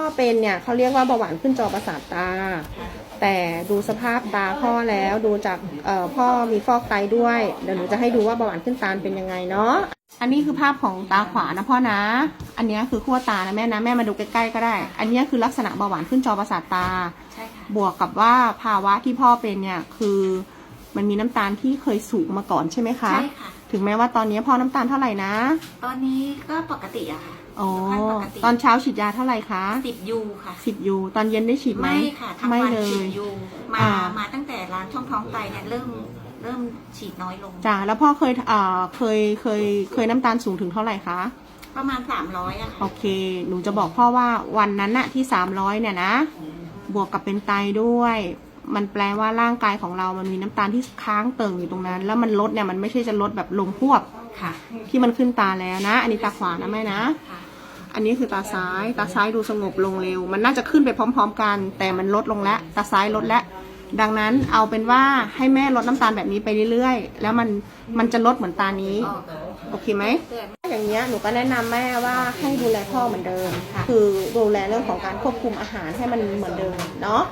พ่อเป็นเนี่ยเขาเรียกว่าเบาหวานขึ้นจอประสาทตา แต่ดูสภาพตาพ่อแล้วดูจากเอ่อพ่อมีฟอกไตด้วยเดี๋ยวหนูจะให้ดูว่าเบาหวานขึ้นตาเป็นยังไงเนาะอันนี้คือภาพของตาขวานะพ่อนะ อันนี้คือขั้วตานะแม่นะแม่มาดูใกล้ๆก็ได้ อันนี้คือลักษณะเบาหวานขึ้นจอประสาทตาใช่ค่ะบวกกับว่าภาวะที่พ่อเป็นเนี่ยคือ มันมีน้ำตาลที่เคยสูงมาก่อนใช่ไหมคะ ใช่ค่ะ ถึงแม้ว่าตอนนี้พ่อน้ำตาลเท่าไหร่นะ ตอนนี้ก็ปกติอะค่ะอ๋อค่อนข้างปกติตอนเช้าฉีดยาเท่าไหร่คะสิบยูค่ะ สิบยูตอนเย็นได้ฉีดไหมไม่ค่ะทั้งไม่วันเลสิบยยูมาอ่า มาตั้งแต่ร้านช่องท้องไตเนี่ยเริ่มเริ่มฉีดน้อยลง จ้ะแล้วพ่อเคยเอ่อเคยเคยเคยน้ำตาลสูงถึงเท่าไหร่คะ ประมาณสามร้อยอะโอค่ะเค หนูจะบอกพ่อว่าวันนั้นน่ะที่สามร้อยเนี่ยนะ บวกกับเป็นไตด้วย มันแปลว่าร่างกายของเรามันมีน้ำตาลที่ค้างเติ่งอยู่ตรงนั้น แล้วมันลดเนี่ยมันไม่ใช่จะลดแบบลงพวบค่ะ ที่มันขึ้นตาแล้วนะ อันนี้ตาขวานะแม่นะค่ะอันนี้คือตาซ้าย ตาซ้ายดูสงบลงเร็ว มันน่าจะขึ้นไปพร้อม ๆ กัน แต่มันลดลงแล้ว ตาซ้ายลดแล้ว ดังนั้นเอาเป็นว่าให้แม่ลดน้ำตาลแบบนี้ไปเรื่อยๆ แล้วมันมันจะลดเหมือนตานี้โอเคไหมอย่างเงี้ยหนูก็แนะนำแม่ว่าให้ดูแลพ่อเหมือนเดิม คือดูแลเรื่องของการควบคุมอาหารให้มันเหมือนเดิมเนาะ